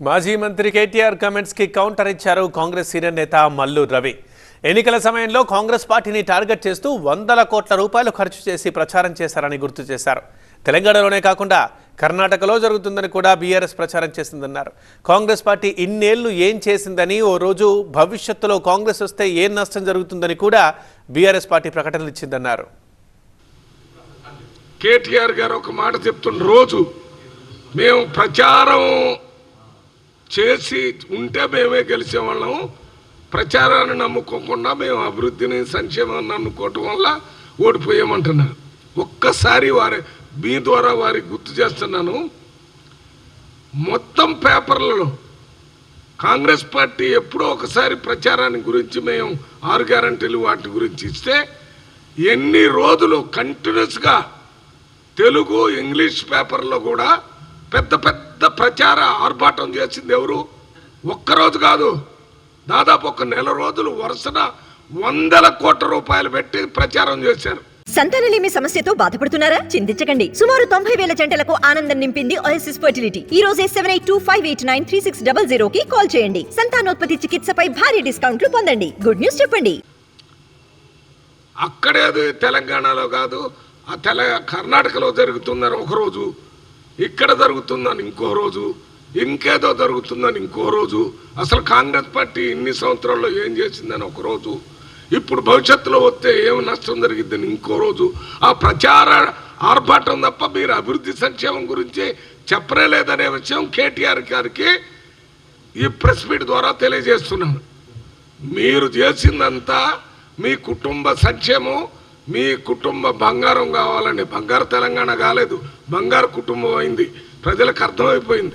మాజీ మంత్రి కేటీఆర్ కమెంట్స్కి కౌంటర్ ఇచ్చారు కాంగ్రెస్ సీనియర్ నేత మల్లు రవి. ఎన్నికల సమయంలో కాంగ్రెస్ పార్టీని టార్గెట్ చేస్తూ వందల కోట్ల రూపాయలు ఖర్చు చేసి ప్రచారం చేశారని గుర్తు చేశారు. తెలంగాణలోనే కాకుండా కర్ణాటకలో జరుగుతుందని కూడా బీఆర్ఎస్ ప్రచారం చేసిందన్నారు. కాంగ్రెస్ పార్టీ ఇన్నేళ్ళు ఏం చేసిందని ఓ రోజు భవిష్యత్తులో కాంగ్రెస్ వస్తే ఏం నష్టం జరుగుతుందని కూడా బీఆర్ఎస్ పార్టీ ప్రకటనలు ఇచ్చిందన్నారు. కేటీఆర్ గారు ఒక మాట చెప్తున్న రోజు మేము ప్రచారం చేసి ఉంటే మేమే గెలిచేవాళ్ళం. ప్రచారాన్ని నమ్ముకోకుండా మేము అభివృద్ధిని సంక్షేమాన్ని అనుకోవటం వల్ల ఓడిపోయామంటున్నారు. ఒక్కసారి వారి మీ ద్వారా వారికి గుర్తు చేస్తున్నాను. మొత్తం పేపర్లలో కాంగ్రెస్ పార్టీ ఎప్పుడో ఒకసారి ప్రచారాన్ని గురించి మేము ఆరు గ్యారంటీలు వాటి గురించి ఇస్తే ఎన్ని రోజులు కంటిన్యూస్గా తెలుగు ఇంగ్లీష్ పేపర్లో కూడా పెద్ద పెద్ద ప్రచార ఆర్భాటం చేసింది ఎవరు? ఒక్కరోజు కాదు దాదాపు ఒక నెల రోజులు వరుసన వందల కోట్ల రూపాయలు పెట్టి ప్రచారం చేశారు. సంతానలేమి సమస్యతో బాధపడుతున్నారా? చింతించకండి. సుమారు తొంభై వేల జంటలకు ఆనందం నింపింది ఓఎస్ఎస్ ఫర్టిలిటీ ఈ రోజే seven eight two five eight nine three six double zero కి కాల్ చేయండి. సంతానోత్పత్తి చికిత్సపై భారీ డిస్కౌంట్లు పొందండి. గుడ్ న్యూస్ చెప్పండి. అక్కడేది తెలంగాణలో కాదు ఆ తెల కర్ణాటకలో జరుగుతుందని ఒక రోజు ఇక్కడ జరుగుతుందని ఇంకో రోజు ఇంకేదో జరుగుతుందని ఇంకో రోజు అసలు కాంగ్రెస్ పార్టీ ఇన్ని సంవత్సరాల్లో ఏం చేసిందని ఒక రోజు ఇప్పుడు భవిష్యత్తులో వస్తే ఏం నష్టం జరిగిద్దని ఇంకో రోజు ఆ ప్రచార ఆర్భాటం తప్ప మీరు అభివృద్ధి సంక్షేమం గురించి చెప్పలేదనే విషయం కేటీఆర్ గారికి ఈ ప్రెస్ మీట్ ద్వారా తెలియజేస్తున్నాను. మీరు చేసిందంతా మీ కుటుంబ సంక్షేమం మీ కుటుంబ బంగారం కావాలండి. బంగారు తెలంగాణ కాలేదు. బంగారు కుటుంబం అయింది. ప్రజలకు అర్థమైపోయింది.